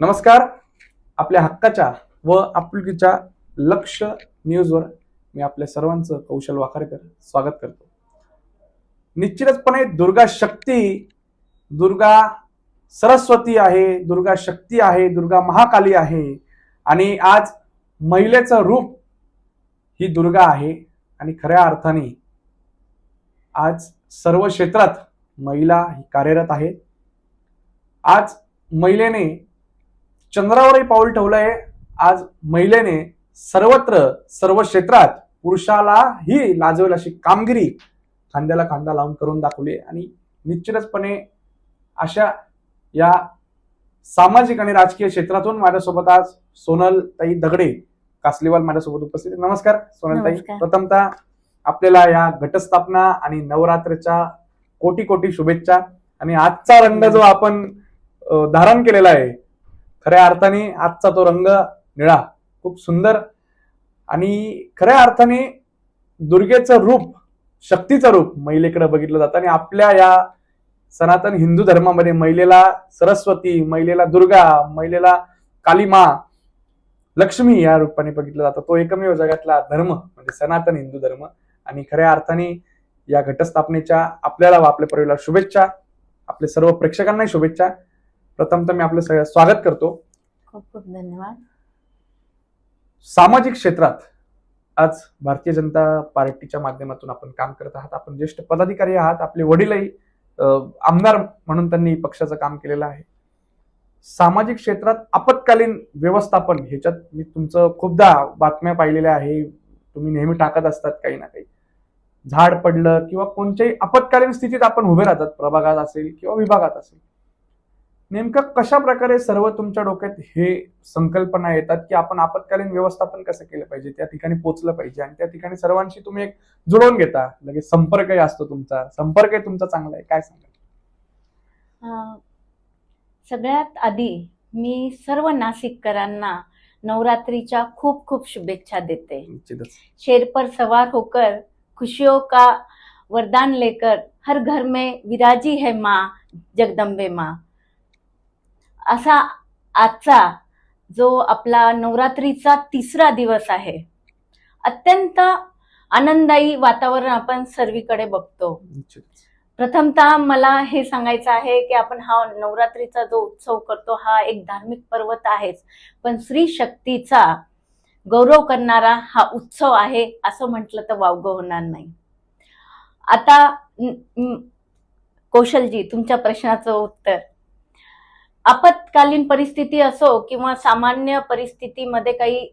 नमस्कार. आपल्या हक्काच्या व आपुलकीच्या लक्ष न्यूजवर मी आपल्या सर्वांचं कौशल वाखारेकर स्वागत करतो. निश्चितचपणे दुर्गा शक्ती दुर्गा सरस्वती आहे दुर्गा शक्ती आहे दुर्गा महाकाली आहे आणि आज महिलेचं रूप ही दुर्गा आहे आणि खऱ्या अर्थाने आज सर्व क्षेत्रात महिला ही कार्यरत आहे. आज महिलेने चंद्रावरही पाऊल ठेवलंय आज महिलेने सर्वत्र सर्व क्षेत्रात पुरुषालाही लाजवेल अशी कामगिरी खांद्याला खांदा लावून करून दाखवली आणि निश्चितचपणे अशा या सामाजिक आणि राजकीय क्षेत्रातून माझ्यासोबत आज सोनल ताई दगडे कासलीवाल माझ्यासोबत उपस्थित. नमस्कार सोनल ताई. प्रथमतः आपल्याला या घटस्थापना आणि नवरात्रीच्या कोटी कोटी शुभेच्छा आणि आजचा रंग जो आपण धारण केलेला आहे खऱ्या अर्थाने आजचा तो रंग निळा खूप सुंदर आणि खऱ्या अर्थाने दुर्गेचं रूप शक्तीचं रूप महिलेकडे बघितलं जातं आणि आपल्या या सनातन हिंदू धर्मामध्ये महिलेला सरस्वती महिलेला दुर्गा महिलेला कालीमा लक्ष्मी या रूपाने बघितलं जातं. तो एकमेव जगातला धर्म म्हणजे सनातन हिंदू धर्म आणि खऱ्या अर्थाने या घटस्थापनेच्या आपल्याला व आपल्या परिवाराला शुभेच्छा आपल्या सर्व प्रेक्षकांनाही शुभेच्छा. प्रथम तर मी आपलं सगळं स्वागत करतो. खूप खूप धन्यवाद. सामाजिक क्षेत्रात आज भारतीय जनता पार्टीच्या माध्यमातून आपण काम करत आहात. आपण ज्येष्ठ पदाधिकारी आहात. आपले वडीलही आमदार म्हणून त्यांनी पक्षाचं काम केलेलं आहे. सामाजिक क्षेत्रात आपत्कालीन व्यवस्थापन ह्याच्यात मी तुमचं खूपदा बातम्या पाहिलेल्या आहे. तुम्ही नेहमी टाकत असतात काही ना काही. झाड पडलं किंवा कोणत्याही आपत्कालीन स्थितीत आपण उभे राहतात प्रभागात असेल किंवा विभागात असेल. नेमकं कशा प्रकारे सर्व तुमच्या डोक्यात हे संकल्पना येतात की आपण आपत्कालीन व्यवस्थापन कसं केलं पाहिजे? त्या ठिकाणी पोहोचलं पाहिजे आणि त्या ठिकाणी सर्वांशी तुम्ही एक जुळवून घेता. लगेच संपर्कही असतो तुमचा. संपर्कही तुमचा चांगला आहे. काय सांगाल? अं, सगळ्यात आधी मी सर्व नाशिककरांना नवरात्रीच्या खूप खूप शुभेच्छा देते. शेर पर सवार होकर खुशियों का वरदान लेकर हर घर में विराजी है माँ जगदंबे माँ. असा आजचा जो आपला नवरात्रीचा तिसरा दिवस आहे अत्यंत आनंददायी वातावरण आपण सर्वीकडे बघतो. प्रथमतः मला हे सांगायचं आहे की आपण हा नवरात्रीचा जो उत्सव करतो हा एक धार्मिक पर्व तर आहेच. पण स्त्री शक्तीचा गौरव करणारा हा उत्सव आहे असं म्हटलं तर वावगं होणार नाही. आता कौशलजी तुमच्या प्रश्नाचं उत्तर. आपत्कालीन परिस्थिती असो किंवा सामान्य परिस्थितीमध्ये काही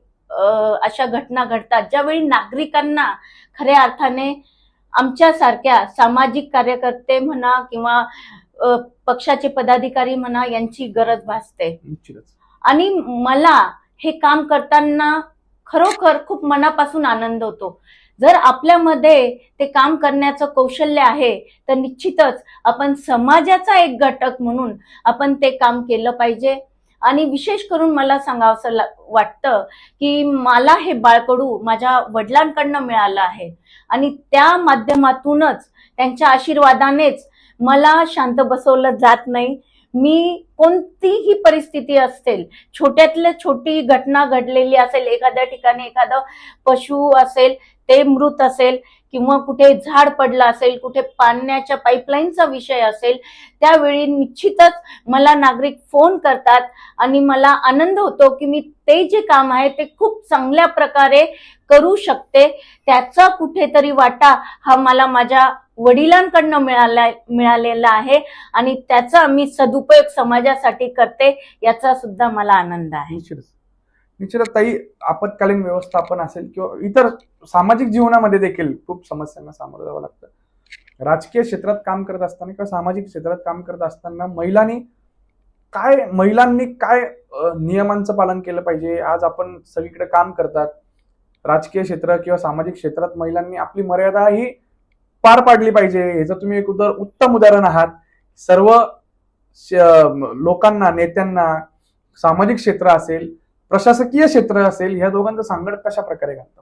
अशा घटना घडतात ज्यावेळी नागरिकांना खऱ्या अर्थाने आमच्यासारख्या सामाजिक कार्यकर्ते म्हणा किंवा पक्षाचे पदाधिकारी म्हणा यांची गरज भासते. आणि मला हे काम करताना खरोखर खूप मनापासून आनंद होतो. जर आपल्यामध्ये ते काम करण्याचं कौशल्य आहे तर निश्चितच आपण समाजाचा एक घटक म्हणून आपण ते काम केलं पाहिजे. आणि विशेष करून मला सांगावंसं वाटतं की मला हे बाळकडू माझ्या वडिलांकडनं मिळालं आहे. आणि त्या माध्यमातूनच त्यांच्या आशीर्वादानेच मला शांत बसवलं जात नाही. मी कोणतीही परिस्थिती असेल छोट्यातल्या छोटी घटना घडलेली असेल एखाद्या ठिकाणी एखादं पशु असेल ते मृत असेल किंवा कुठे झाड पडलं असेल कुठे पाण्याच्या पाईपलाईनचा विषय असेल त्यावेळी निश्चितच मला नागरिक फोन करतात आणि मला आनंद होतो की मी ते जे काम आहे ते खूप चांगल्या प्रकारे करू शकते. त्याचा कुठेतरी वाटा हा मला माझ्या वडिलांकडनं मिळाला मिळालेला आहे आणि त्याचा मी सदुपयोग समाजासाठी करते याचा सुद्धा मला आनंद आहे. निश्चितच आपत्कालीन व्यवस्थापन असेल किंवा इतर सामाजिक जीवनामध्ये देखील खूप समस्यांना सामोरं जावं लागतं. राजकीय क्षेत्रात काम करत असताना किंवा सामाजिक क्षेत्रात काम करत असताना महिलांनी काय महिलांनी काय नियमांचं पालन केलं पाहिजे? आज आपण सगळीकडे काम करतात. राजकीय क्षेत्र किंवा सामाजिक क्षेत्रात महिलांनी आपली मर्यादा ही पार पाडली पाहिजे. याचं तुम्ही एक उदार उत्तम उदाहरण आहात. सर्व श- लोकांना नेत्यांना सामाजिक क्षेत्र असेल प्रशासकीय क्षेत्र असेल ह्या दोघांचं सांगड कशा प्रकारे घालतं?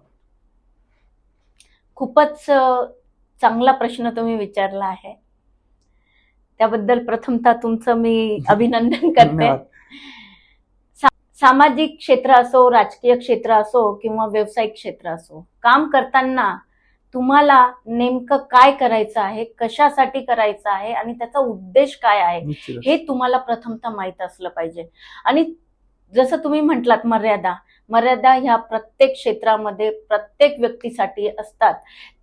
खूपच चांगला प्रश्न तुम्ही विचारला आहे. त्याबद्दल प्रथमतः तुमचं मी अभिनंदन करते. सामाजिक क्षेत्र असो राजकीय क्षेत्र असो किंवा व्यावसायिक क्षेत्र असो काम करताना तुम्हाला नेमकं काय करायचं आहे कशासाठी करायचं आहे आणि त्याचा उद्देश काय आहे हे तुम्हाला प्रथमतः माहीत असलं पाहिजे. आणि जसं तुम्ही म्हटलात मर्यादा मर्यादा ह्या प्रत्येक क्षेत्रामध्ये प्रत्येक व्यक्तीसाठी असतात.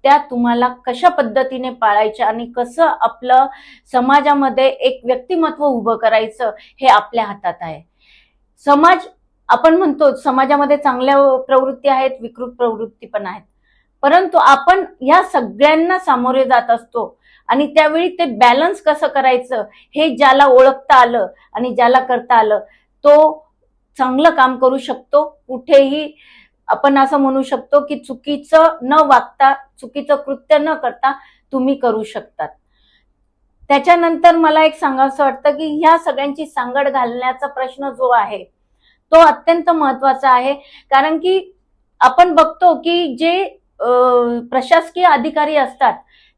त्या तुम्हाला कशा पद्धतीने पाळायच्या आणि कसं आपलं समाजामध्ये एक व्यक्तिमत्व उभं करायचं हे आपल्या हातात आहे. समाज आपण म्हणतो समाजामध्ये चांगल्या प्रवृत्ती आहेत विकृत प्रवृत्ती पण आहेत. परंतु आपण या सगळ्यांना सामोरे जात असतो आणि त्यावेळी ते बॅलन्स कसं करायचं हे ज्याला ओळखता आलं आणि ज्याला करता आलं तो चांगलं काम करू शकतो कुठेही आपण असं म्हणू शकतो की चुकीचं न वागता चुकीचं कृत्य न करता तुम्ही करू शकतात. त्याच्यानंतर मला एक सांगावंसं वाटतं की ह्या सगळ्यांची सांगड घालण्याचा प्रश्न जो आहे तो अत्यंत महत्त्वाचा आहे. कारण की आपण बघतो की जे प्रशासकीय अधिकारी असतात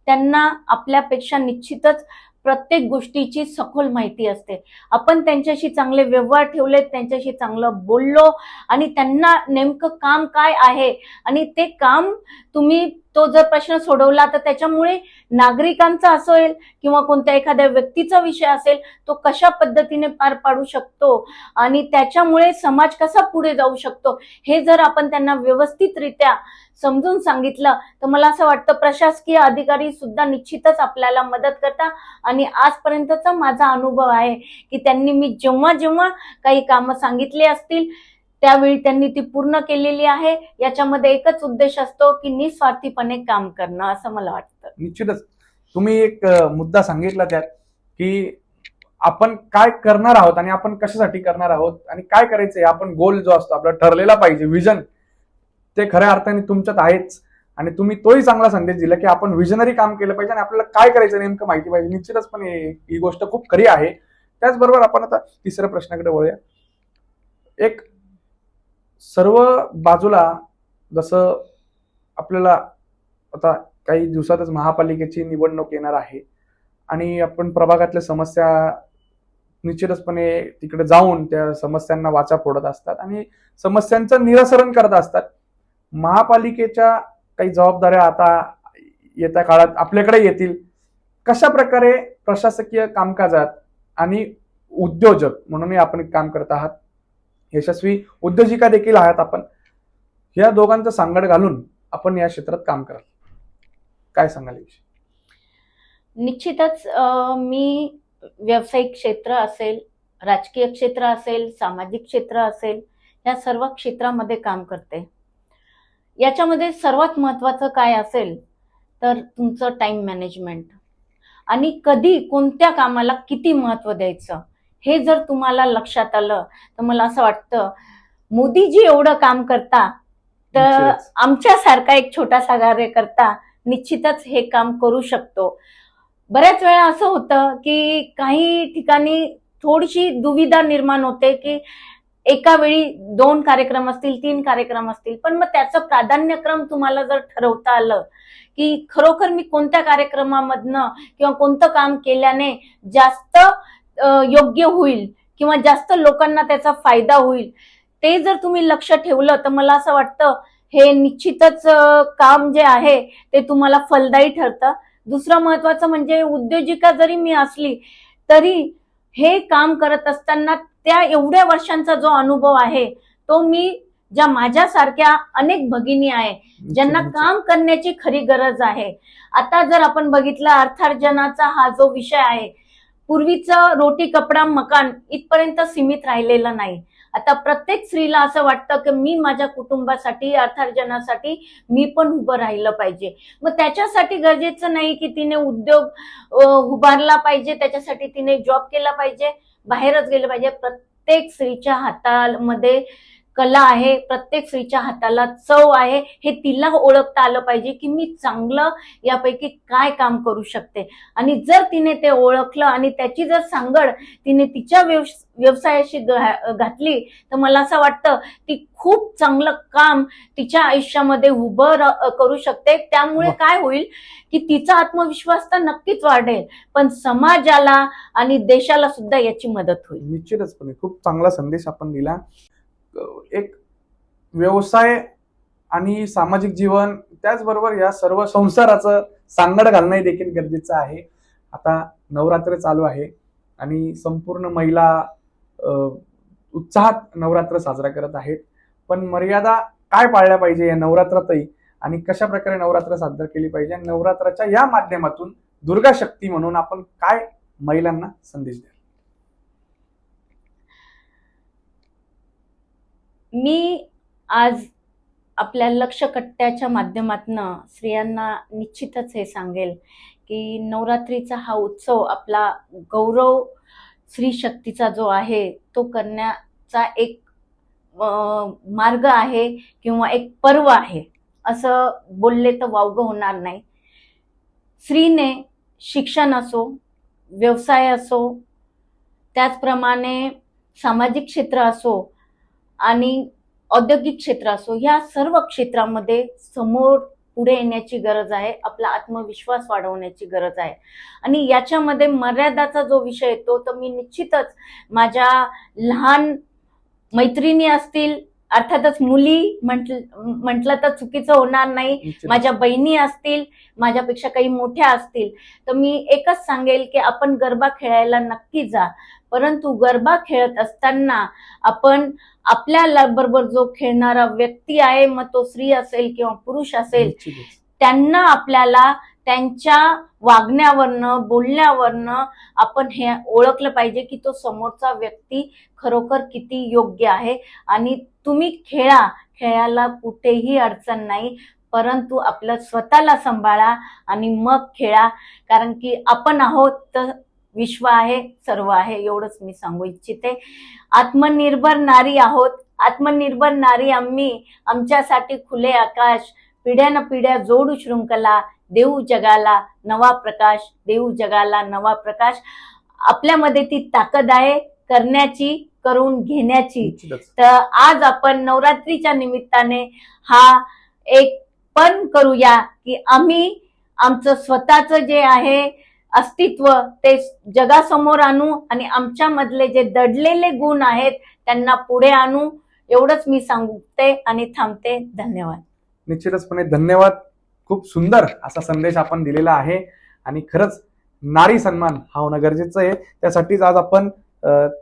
त्यांना आपल्यापेक्षा निश्चितच प्रत्येक गोष्टीची सखोल माहिती असते. आपण त्यांच्याशी चांगले व्यवहार ठेवले त्यांच्याशी चांगलं बोललो आणि त्यांना नेमकं काम काय आहे? आणि ते काम तुम्ही तो जर प्रश्न सोडवला तर त्याच्यामुळे नागरिकांचा असेल किंवा कोणत्या एखाद्या व्यक्तीचा विषय असेल तो कशा पद्धतीने पार पाडू शकतो? आणि त्याच्यामुळे समाज कसा पुढे जाऊ शकतो? हे जर आपण त्यांना व्यवस्थितरित्या समजून सांगितलं तर मला असं वाटतं प्रशासकीय अधिकारी सुद्धा निश्चितच आपल्याला मदत करता. आणि आजपर्यंतचा माझा अनुभव आहे की त्यांनी मी जेव्हा जेव्हा काही कामं सांगितली असतील त्यावेळी त्यांनी ती पूर्ण केलेली आहे. याच्यामध्ये एकच उद्देश असतो की निस्वार्थीपणे काम करणं असं मला वाटतं. निश्चितच. तुम्ही एक मुद्दा सांगितला त्यात की आपण काय करणार आहोत आणि आपण कशासाठी करणार आहोत आणि काय करायचंय आपण गोल जो असतो आपला ठरलेला पाहिजे विजन ते खऱ्या अर्थाने तुमच्यात आहेच. आणि तुम्ही तोही चांगला संदेश दिला की आपण विजनरी काम केलं पाहिजे आणि आपल्याला काय करायचं नेमकं माहिती पाहिजे. निश्चितचपणे ही गोष्ट खूप खरी आहे. त्याचबरोबर आपण आता तिसऱ्या प्रश्नाकडे वळूया. एक सर्व बाजूला जसं आपल्याला आता काही दिवसातच महापालिकेची निवडणूक येणार आहे आणि आपण प्रभागातल्या समस्या निश्चितचपणे तिकडे जाऊन त्या समस्यांना वाचा फोडत असतात आणि समस्यांचं निरासरण करत असतात. महापालिकेच्या काही जबाबदाऱ्या आता येत्या काळात आपल्याकडे येतील. कशा प्रकारे प्रशासकीय कामकाजात आणि उद्योजक म्हणूनही आपण काम करत आहात यशस्वी उद्योजिका देखील आहात आपण या दोघांचं सांगड घालून आपण या क्षेत्रात काम कराल. काय सांगाल याविषयी? निश्चितच मी व्यावसायिक क्षेत्र असेल राजकीय क्षेत्र असेल सामाजिक क्षेत्र असेल या सर्व क्षेत्रामध्ये काम करते. याच्यामध्ये सर्वात महत्वाचं काय असेल तर तुमचं टाइम मॅनेजमेंट आणि कधी कोणत्या कामाला किती महत्त्व द्यायचं हे जर तुम्हाला लक्षात आलं तर मला असं वाटतं मोदीजी एवढं काम करता तर. आमच्यासारखा एक छोटासा कार्यकर्ता निश्चितच हे काम करू शकतो बऱ्याच वेळा असं होतं की काही ठिकाणी थोडीशी दुविधा निर्माण होते की एका वेळी दोन कार्यक्रम असतील तीन कार्यक्रम असतील पण मग त्याचं प्राधान्यक्रम तुम्हाला जर ठरवता आलं की खरोखर मी कोणत्या कार्यक्रमामधनं किंवा कोणतं काम केल्याने जास्त योग्य होईल किंवा जास्त लोकांना त्याचा फायदा होईल ते जर तुम्ही लक्ष ठेवलं तर मला असं वाटतं हे निश्चितच काम जे आहे ते तुम्हाला फलदायी ठरतं. दुसरं महत्वाचं म्हणजे उद्योजिका जरी मी असली तरी हे काम करत असताना त्या एवढ्या वर्षांचा जो अनुभव आहे तो मी ज्या माझ्यासारख्या अनेक भगिनी आहे ज्यांना काम करण्याची खरी गरज आहे. आता जर आपण बघितलं अर्थार्जनाचा हा जो विषय आहे पूर्वीचं रोटी कपडा मकान इथपर्यंत सीमित राहिलेलं नाही. आता प्रत्येक स्त्रीला असं वाटतं की मी माझ्या कुटुंबासाठी अर्थार्जनासाठी मी पण उभं राहिलं पाहिजे. मग त्याच्यासाठी गरजेचं नाही की तिने उद्योग उभारला पाहिजे त्याच्यासाठी तिने जॉब केला पाहिजे. बाहेरच गेलं पाहिजे. प्रत्येक स्त्रीच्या हातामध्ये कला आहे प्रत्येक स्त्रीच्या हाताला चव आहे हे तिला ओळखता आलं पाहिजे की मी चांगलं यापैकी काय काम करू शकते. आणि जर तिने ते ओळखलं आणि त्याची जर सांगड तिने तिच्या व्यवस- व्यवसायाशी घातली तर मला असं वाटतं ती खूप चांगलं काम तिच्या आयुष्यामध्ये उभं करू शकते. त्यामुळे. काय होईल की तिचा आत्मविश्वास तर नक्कीच वाढेल पण समाजाला आणि देशाला सुद्धा याची मदत होईल. निश्चितचपणे खूप चांगला संदेश आपण दिला. एक व्यवसाय आणि सामाजिक जीवन त्याचबरोबर या सर्व संसाराचं सांगड घालणं देखील गरजेचं आहे. आता नवरात्र चालू आहे आणि संपूर्ण महिला उत्साहात नवरात्र साजरा करत आहेत. पण मर्यादा काय पाळल्या पाहिजे या नवरात्रातही आणि कशा प्रकारे नवरात्र साजरा केली पाहिजे? आणि नवरात्राच्या या माध्यमातून दुर्गा शक्ती म्हणून आपण काय महिलांना संदेश द्या मी आज आपल्या लक्ष कट्ट्याच्या माध्यमातनं स्त्रियांना निश्चितच हे सांगेल की नवरात्रीचा हा उत्सव आपला गौरव स्त्री शक्तीचा जो आहे तो करण्याचा एक मार्ग आहे किंवा एक पर्व आहे. असं बोलले तर वावगं होणार नाही. स्त्रीने शिक्षण असो व्यवसाय असो त्याचप्रमाणे सामाजिक क्षेत्र असो आणि औद्योगिक क्षेत्र असो या सर्व क्षेत्रामध्ये समोर पुढे येण्याची गरज आहे आपला आत्मविश्वास वाढवण्याची गरज आहे आणि याच्यामध्ये मर्यादाचा जो विषय येतो तर मी निश्चितच माझ्या लहान मैत्रिणी असतील अर्थातच मुली म्हटल म्हटलं तर चुकीचं होणार नाही. माझ्या बहिणी असतील माझ्यापेक्षा काही मोठ्या असतील तर मी एकच सांगेल की आपण गरबा खेळायला नक्की जा परंतु गरबा खेळत असताना आपण आपल्या बरोबर जो खेळणारा व्यक्ती आहे मग तो स्त्री असेल किंवा पुरुष असेल. त्यांना आपल्याला त्यांच्या वागण्यावरनं बोलण्यावरनं आपण हे ओळखलं पाहिजे की तो समोरचा व्यक्ती खरोखर किती योग्य आहे आणि तुम्ही खेळा खेळायला कुठेही अडचण नाही परंतु आपलं स्वतःला सांभाळा आणि मग खेळा कारण की आपण आहोत तर विश्व आहे सर्व आहे एवढंच मी सांगू इच्छिते. आत्मनिर्भर नारी आहोत. आत्मनिर्भर नारी आम्ही. आमच्यासाठी खुले आकाश. पिढ्यान पिढ्या जोडू शृंखला. देऊ जगाला नवा प्रकाश. देऊ जगाला नवा प्रकाश. आपल्यामध्ये ती ताकद आहे करण्याची करून घेण्याची. तर आज आपण नवरात्रीच्या निमित्ताने हा एक पण करूया की आम्ही आमचं स्वतःचं जे आहे अस्तित्व ते जगासमोर आणू आणि आमच्यामधले जे दडलेले गुण आहेत त्यांना पुढे आणू एवढंच मी सांगते आणि थांबते. धन्यवाद. निश्चितचपणे धन्यवाद. खूप सुंदर असा संदेश आपण दिलेला आहे. आणि खरंच नारी सन्मान हा होणं गरजेचं आहे. त्यासाठीच आज आपण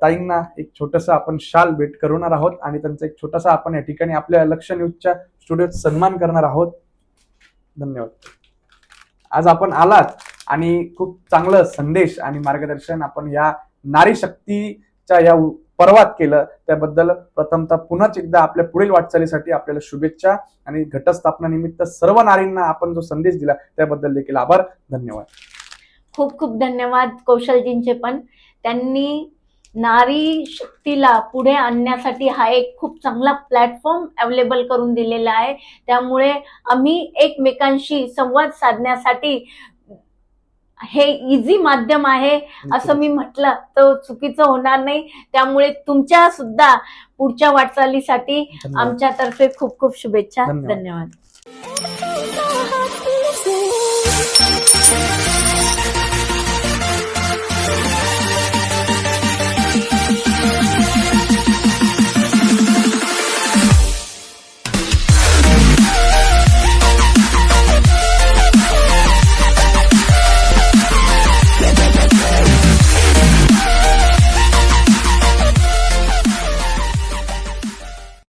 ताईंना एक छोटस आपण शाल भेट करवणार आहोत आणि त्यांचा एक छोटासा आपण या ठिकाणी आपल्या लक्ष न्यूजच्या स्टुडिओत सन्मान करणार आहोत. धन्यवाद. आज आपण आलात. आणि खूप चांगलं संदेश आणि मार्गदर्शन आपण या नारी शक्तीच्या या पर्वात केलं. त्याबद्दल प्रथमतः पुन्हाच एकदा आपल्या पुढील वाटचालीसाठी आपल्याला शुभेच्छा आणि घटस्थापना निमित्त सर्व नारींना आपण जो संदेश दिला त्याबद्दल देखील आभार. धन्यवाद. खूप खूप धन्यवाद कौशलजींचे पण. त्यांनी नारी शक्तीला पुढे आणण्यासाठी हा एक खूप चांगला प्लॅटफॉर्म अवेलेबल करून दिलेला आहे. त्यामुळे आम्ही एकमेकांशी संवाद साधण्यासाठी हे इझी माध्यम आहे असं मी म्हटलं तर चुकीचं होणार नाही त्यामुळे तुमच्या सुद्धा पुढच्या वाटचालीसाठी. आमच्यातर्फे खूप खूप शुभेच्छा धन्यवाद. धन्यवाद